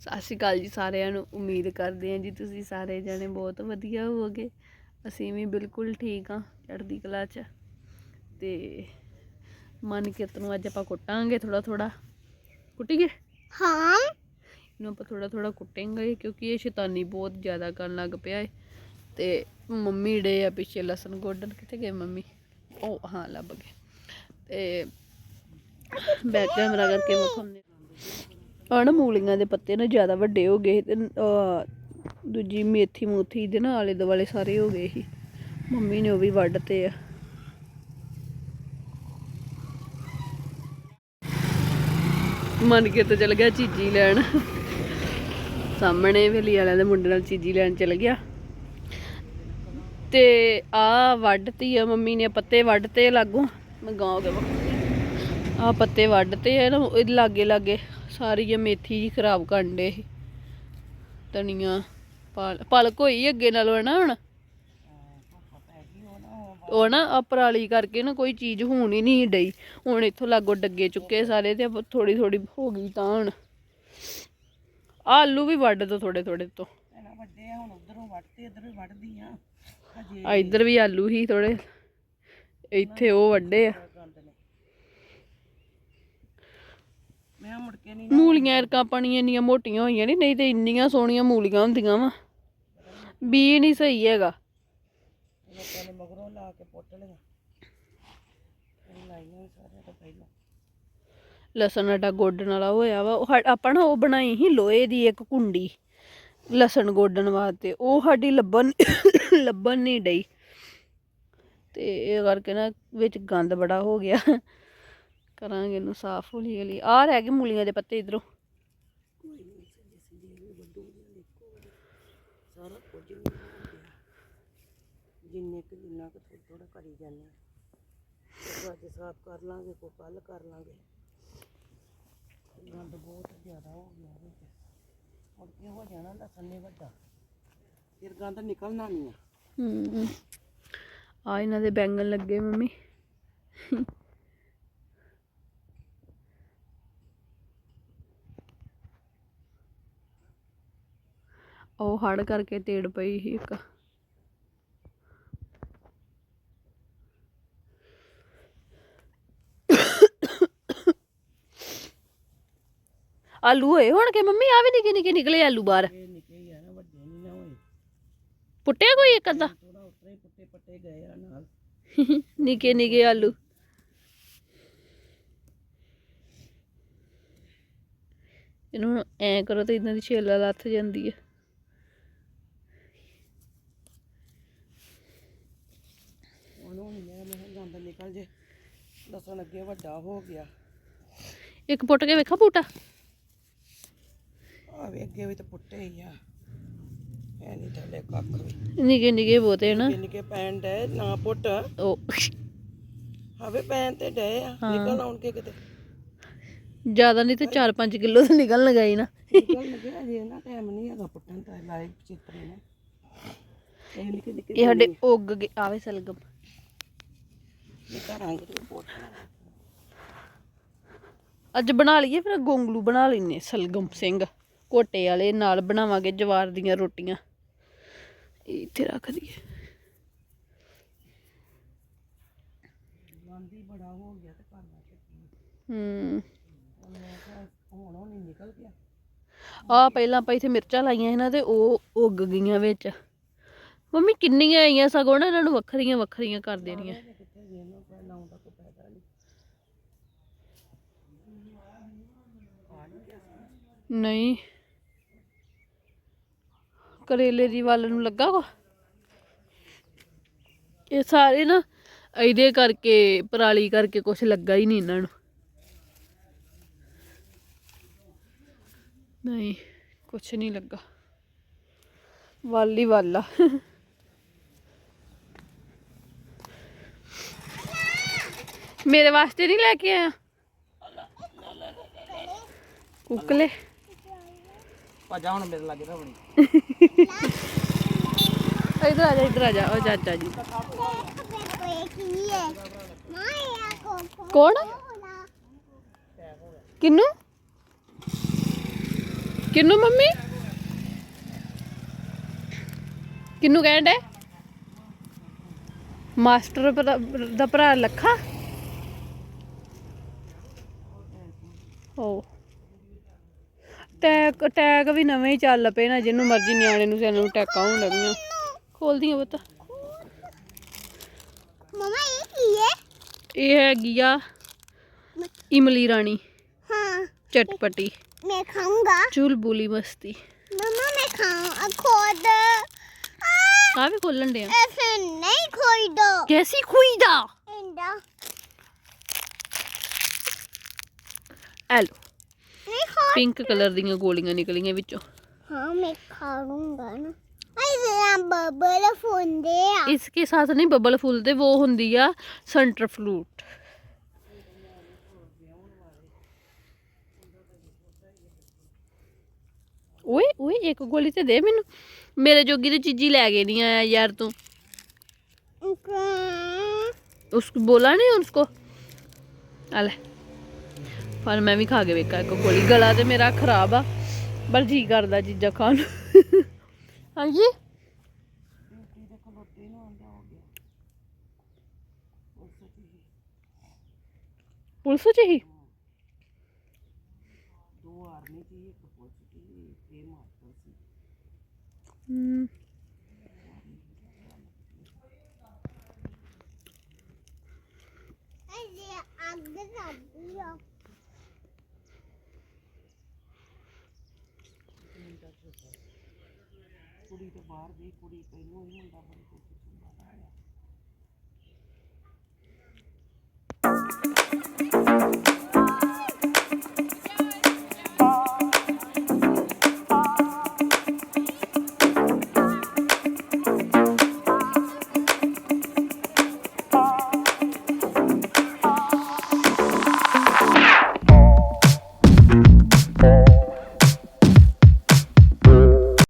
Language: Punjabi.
ਸਤਿ ਸ਼੍ਰੀ ਅਕਾਲ ਜੀ ਸਾਰਿਆਂ ਨੂੰ ਉਮੀਦ ਕਰਦੇ ਹਾਂ ਜੀ ਤੁਸੀਂ ਸਾਰੇ ਜਣੇ ਬਹੁਤ ਵਧੀਆ ਹੋਵੋਗੇ। ਅਸੀਂ ਵੀ ਬਿਲਕੁਲ ਠੀਕ ਹਾਂ ਚੜ੍ਹਦੀ ਕਲਾ 'ਚ। ਤੇ ਮਨ ਕਿਰਤ ਨੂੰ ਅੱਜ ਆਪਾਂ ਕੁੱਟਾਂਗੇ ਥੋੜਾ ਥੋੜਾ ਕੁੱਟੀਏ? ਹਾਂ। ਇਹਨੂੰ ਆਪਾਂ ਥੋੜਾ ਥੋੜਾ ਕੁੱਟਾਂਗੇ ਕਿਉਂਕਿ ਇਹ ਸ਼ੈਤਾਨੀ ਬਹੁਤ ਜ਼ਿਆਦਾ ਕਰਨ ਲੱਗ ਪਿਆ ਏ। ਤੇ ਮੰਮੀ ਡੇ ਆ ਪਿੱਛੇ ਲਸਣ ਗੋਡਣ ਕਿੱਥੇ ਗਏ ਮੰਮੀ? ਉਹ ਹਾਂ ਲੱਭ ਗਏ। ਤੇ ਬੈਕ ਕੈਮਰਾ ਕਰਕੇ ਆ ਨਾ ਮੂਲੀਆਂ ਦੇ ਪੱਤੇ ਨਾ ਜ਼ਿਆਦਾ ਵੱਡੇ ਹੋ ਗਏ ਤੇ ਦੂਜੀ ਮੇਥੀ ਮੂਥੀ ਦੇ ਨਾ ਆਲੇ ਦੁਆਲੇ ਸਾਰੇ ਹੋ ਗਏ ਸੀ। ਮੰਮੀ ਨੇ ਉਹ ਵੀ ਵੱਢਤੇ ਆ। ਮਨ ਕੇ ਤਾਂ ਚਲ ਗਿਆ ਚੀਜੀ ਲੈਣ। ਸਾਹਮਣੇ ਵੇਲੀ ਵਾਲਿਆਂ ਦੇ ਮੁੰਡੇ ਨਾਲ ਚੀਜੀ ਲੈਣ ਚਲ ਗਿਆ। ਤੇ ਆ ਵੱਢਤੀ ਆ ਮੰਮੀ ਨੇ, ਪੱਤੇ ਵੱਢਤੇ ਲਾਗੂ। ਮੈਂ ਗਾਂ ਕੇ ਆ ਪੱਤੇ ਵੱਢਤੇ ਆ ਨਾ ਇਹਦੇ ਲਾਗੇ ਲਾਗੇ ਸਾਰੀ ਇਹ ਮੇਥੀ ਜੀ ਖਰਾਬ ਕਰਨ ਦੇ ਧਨੀਆ ਪਾਲ ਪਲਕ ਹੋਈ ਅੱਗੇ ਨਾਲੋਂ ਹੈ ਨਾ ਹੁਣ? ਉਹ ਨਾ ਆ ਪਰਾਲੀ ਕਰਕੇ ਨਾ ਕੋਈ ਚੀਜ਼ ਹੋਣ ਹੀ ਨਹੀਂ ਡਈ। ਹੁਣ ਇੱਥੋਂ ਲਾਗੋ ਡੱਗੇ ਚੁੱਕੇ ਸਾਰੇ ਤੇ ਥੋੜੀ ਥੋੜੀ ਹੋ ਗਈ ਤਾਂ ਹੁਣ। ਆਲੂ ਵੀ ਵੱਢ ਦੋ ਥੋੜੇ ਥੋੜੇ ਤੋਂ। ਵੱਡੇ ਹੁਣ ਉਧਰੋਂ ਵੱਢਤੇ ਇਧਰੋਂ ਵੱਢਦੀ ਆ। ਇੱਧਰ ਵੀ ਆਲੂ ਹੀ ਥੋੜੇ ਇੱਥੇ ਉਹ ਵੱਡੇ ਆ ਗੰਦ ਨੇ ਮੈਂ ਮੁੜ ਕੇ ਨਹੀਂ ਮੂਲੀਆਂ ਇਰਕਾਂ ਪਾਣੀਆਂ ਇੰਨੀਆਂ ਮੋਟੀਆਂ ਹੋਈਆਂ ਨਹੀਂ ਨਹੀਂ ਤੇ ਇੰਨੀਆਂ ਸੋਹਣੀਆਂ ਮੂਲੀਆਂ ਹੁੰਦੀਆਂ ਵਾ। ਬੀ ਨਹੀਂ ਸਹੀ ਹੈਗਾ। ਲੋਕਾਂ ਨੇ ਮਗਰੋਂ ਲਾ ਕੇ ਪੁੱਟ ਲਈਆਂ। ਇਹ ਲਾਈਆਂ ਸੀ ਸਾਰਿਆਂ ਤੋਂ ਪਹਿਲਾਂ। ਲਸਣ ਆਟਾ ਗੋਡਣ ਵਾਲਾ ਹੋਇਆ ਵਾ ਉਹ ਆਪਾਂ ਨਾ ਉਹ ਬਣਾਈ ਸੀ ਲੋਹੇ ਦੀ ਇੱਕ ਕੁੰਡੀ ਲਸਣ ਗੋਡਣ ਵਾਸਤੇ। ਉਹ ਸਾਡੀ ਲੱਭਣ ਲੱਭਣ ਨਹੀਂ ਡਈ। ਤੇ ਇਹ ਕਰਕੇ ਨਾ ਵਿੱਚ ਗੰਦ ਬੜਾ ਹੋ ਗਿਆ। ਕਰਾਂਗੇ ਇਹਨੂੰ ਸਾਫ਼ ਹੌਲੀ ਹੌਲੀ ਆਹ ਰਹਿ ਗਏ ਮੂਲੀਆਂ ਦੇ ਪੱਤੇ ਇਧਰੋਂ। ਸਾਰਾ ਕੁਝ ਹੋ ਜਿੰਨੇ ਕੁ ਜਿੰਨਾ ਕੁ ਥੋੜਾ ਥੋੜਾ ਕਰੀ ਜਾਂਦੇ ਆ। ਉਹ ਅੱਜ ਸਾਫ਼ ਕਰ ਲਾਂਗੇ ਕੋ ਕੱਲ ਕਰ ਲਾਂਗੇ। ਗੰਦ ਬਹੁਤ ਜ਼ਿਆਦਾ ਹੋ ਗਿਆ ਵਿੱਚ। ਮੁੜ ਕੇ ਹੋ ਜਾਣਾ ਲਸਣ ਨੇ ਵੱਡਾ। ਫਿਰ ਗੰਦ ਨਿਕਲਣਾ ਨਹੀਂ ਆ। ਹੂੰ। ਆ ਇਹਨਾਂ ਦੇ ਬੈਂਗਣ ਲੱਗੇ ਮੰਮੀ। ਉਹ ਹੜ ਕਰਕੇ ਤੇੜ ਪਈ ਸੀ ਇੱਕ। ਆਲੂ ਹੋਏ ਹੁਣ ਕਿ ਮੰਮੀ? ਆ ਵੀ ਨਿੱਕੇ ਨਿੱਕੇ ਨਿਕਲੇ ਆਲੂ ਬਾਹਰ। ਇਹ ਨਿੱਕੇ ਹੀ ਆ ਨਾ ਵੱਡੇ ਨਹੀਂ ਨਾ ਹੋਏ। ਪੁੱਟਿਆ ਕੋਈ ਇੱਕ ਅੱਧਾ? ਥੋੜਾ ਉਤਰੇ ਪੁੱਟੇ ਪੱਟੇ ਗਏ ਆ ਨਾਲ। ਨਿੱਕੇ ਨਿੱਕੇ ਆਲੂ। ਇਹਨੂੰ ਐ ਕਰੋ ਤਾਂ ਇਹਨਾਂ ਦੀ ਛੇਲਾ ਲੱਥ ਜਾਂਦੀ ਹੈ ਉਹਨੂੰ ਹੁਣ ਮੈਂ ਮੈਂ ਗੰਦ ਨਿਕਲ ਜੇ ਲਸਣ ਅੱਗੇ ਵੱਡਾ ਹੋ ਗਿਆ। ਇੱਕ ਪੁੱਟ ਕੇ ਵੇਖਾ ਬੂਟਾ? ਆਵੇ ਅੱਗੇ ਵੀ ਤਾਂ ਪੁੱਟੇ ਹੀ ਆ। ਐ ਨਹੀਂ ਥੱਲੇ ਕੱਖ ਵੀ। ਨਿੱਕੇ ਨਿੱਕੇ ਬੋਤੇ ਨਾ। ਨਿੱਕੇ ਪੈਣ ਡਏ ਨਾ ਪੁੱਟ। ਉਹ। ਆਵੇ ਪੈਣ ਤੇ ਡਏ ਆ ਨਿਕਲ ਆਉਣ ਕੇ ਕਿਤੇ। ਜ਼ਿਆਦਾ ਨਹੀਂ ਤੇ 4-5 ਕਿਲੋ ਤਾਂ ਨਾ। ਨਿਕਲ ਲੱਗੇ ਅਜੇ ਨਾ ਟਾਈਮ ਨਹੀਂ ਹੈਗਾ ਪੁੱਟਣ ਦਾ ਲਾਈਵ ਚਿੱਤਰੇ ਨੇ। ਇਹ ਨਿੱਕੇ ਨਿੱਕੇ ਇਹ ਸਾਡੇ ਉੱਗ ਗਏ ਆਵੇ ਸਲਗਮ। ਅੱਜ ਬਣਾ ਲਈਏ ਫਿਰ ਗੋਂਗਲੂ ਬਣਾ ਲੈਨੇ ਸਲਗਮ ਸਿੰਘ। ਕੋਟੇ ਵਾਲੇ ਨਾਲ ਬਣਾਵਾਂਗੇ ਜਵਾਰ ਦੀਆਂ ਰੋਟੀਆਂ। ਇੱਥੇ ਰੱਖ ਦਈਏ। ਗੰਦ ਹੀ ਬੜਾ ਹੋ ਗਿਆ ਤੇ ਕਰਨਾ ਕੀ ਹੂੰ। ਹੁਣ ਮੈਂ ਕਿਹਾ ਹੁਣ ਉਹ ਨਹੀਂ ਨਿਕਲ ਗਿਆ ਆ ਪਹਿਲਾਂ ਆਪਾਂ ਇੱਥੇ ਮਿਰਚਾਂ ਲਾਈਆਂ ਇਹਨਾਂ ਤੇ ਉਹ ਉੱਗ ਗਈਆਂ ਵਿੱਚ। ਮੰਮੀ ਕਿੰਨੀਆਂ ਆਈਆਂ ਸਗੋਂ ਨਾ ਇਹਨਾਂ ਨੂੰ ਵੱਖਰੀਆਂ ਵੱਖਰੀਆਂ ਕਰ ਦੇਣੀਆਂ ਕਿੱਥੇ ਗਏ ਨਾ ਕੋਈ ਲਾਉਣ ਦਾ ਕੋਈ ਫਾਇਦਾ ਨਹੀਂ ਨਹੀਂ। ਕਰੇਲੇ ਦੀ ਵੱਲ ਨੂੰ ਲੱਗਾ ਵਾ। ਇਹ ਸਾਰੇ ਨਾ ਇਹਦੇ ਕਰਕੇ, ਪਰਾਲੀ ਕਰਕੇ ਕੁਝ ਲੱਗਾ ਹੀ ਨਹੀਂ ਇਹਨਾਂ ਨੂੰ। ਨਹੀਂ ਕੁਝ ਨਹੀਂ ਲੱਗਾ। ਵਾਲੀ ਵਾਲਾ ਮੇਰੇ ਵਾਸਤੇ ਨਹੀਂ ਲੈ ਕੇ ਆਇਆ? ਕੁੱਕਲੇ ਭੱਜਾ ਹੁਣ ਮੇਰੇ ਲੱਗੇ ਤਾਂ ਬਣੀ ਇਧਰ ਆ ਜਾ, ਇਧਰ ਆ ਜਾ, ਉਹ ਚਾਚਾ ਜੀ। ਕੌਣ? ਕੋਲਾ ਕਿੰਨੂ? ਕਿੰਨੂੰ ਮੰਮੀ? ਕਿੰਨੂੰ ਕਹਿਣ ਡੇ ਮਾਸਟਰ ਦਾ ਭਰਾ ਲੱਖਾ? ਓ। ਟੈਗ ਟੈਗ ਵੀ ਨਵੇਂ ਹੀ ਚੱਲ ਪਏ ਨਾ ਜਿਹਨੂੰ ਮਰਜ਼ੀ ਨਿਆਣੇ ਨੂੰ ਸਾਨੂੰ ਟੈਕਾਂ ਹੋਣ ਲੱਗੀਆਂ। ਖੋਲਦੀਆਂ ਪੁੱਤ। ਮਮਾ ਇਹ ਕੀ ਹੈ? ਇਹ ਹੈਗੀ ਆ ਇਮਲੀ ਰਾਣੀ। ਹਾਂ। ਚਟਪਟੀ। ਮੈਂ ਖਾਊਂਗਾ। ਚੁਲਬੁਲੀ ਮਸਤੀ। ਮਮਾ ਮੈਂ ਖਾऊं ਖੋਦ। ਆ ਵੀ ਖੋਲਣ ਡਿਆ। ਐਸੇ ਨਹੀਂ ਖੋਈਦੋ। ਕੈਸੀ ਖੁਈਦਾ? ਇੰਦਾ ਐਲੋ ਪਿੰਕ ਕਲਰ ਦੀਆਂ ਗੋਲੀਆਂ ਨਿਕਲੀਆਂ ਵਿੱਚੋਂ। हाँ मैं खाऊंगा ना अरे राम बबल फोन दे आ। ਇਸ ਕੇ ਸਾਥ ਨਹੀਂ ਬੱਬਲ ਫੁੱਲ ਉਹ ਹੁੰਦੀ ਆ ਸੈਂਟਰ ਫਲੂਟ ਓਏ ਓਏ ਇੱਕ ਗੋਲੀ ਤੇ ਦੇ ਮੈਨੂੰ। ਮੇਰੇ ਜੋਗੀ ਦੀ ਚੀਜੀ ਲੈ ਕੇ ਨਹੀਂ ਆਇਆ ਯਾਰ ਤੂੰ। उनका- ਉਸ ਬੋਲਾ ਨਹੀਂ ਉਸਕੋ? ਆ ਲੈ। ਪਰ ਮੈਂ ਵੀ ਖਾ ਕੇ ਵੇਖਾਂ ਇੱਕ ਗੋਲੀ ਗਲਾ ਤੇ ਮੇਰਾ ਖਰਾਬ ਆ ਪਰ ਜੀ ਕਰਦਾ ਚੀਜ਼ਾਂ ਖਾਣ ਹਾਂਜੀ? ਪੁਲਿਸ ਚ ਹੀ। ਦੋ ਆਰਮੀ ਦੀ ਆ। ਕੁੜੀ ਤੇ ਬਾਹਰ ਗਈ ਕੁੜੀ ਪਹਿਲੋਂ ਹੀ ਮੁੰਡਾ ਬੜੀ ਕੁਛ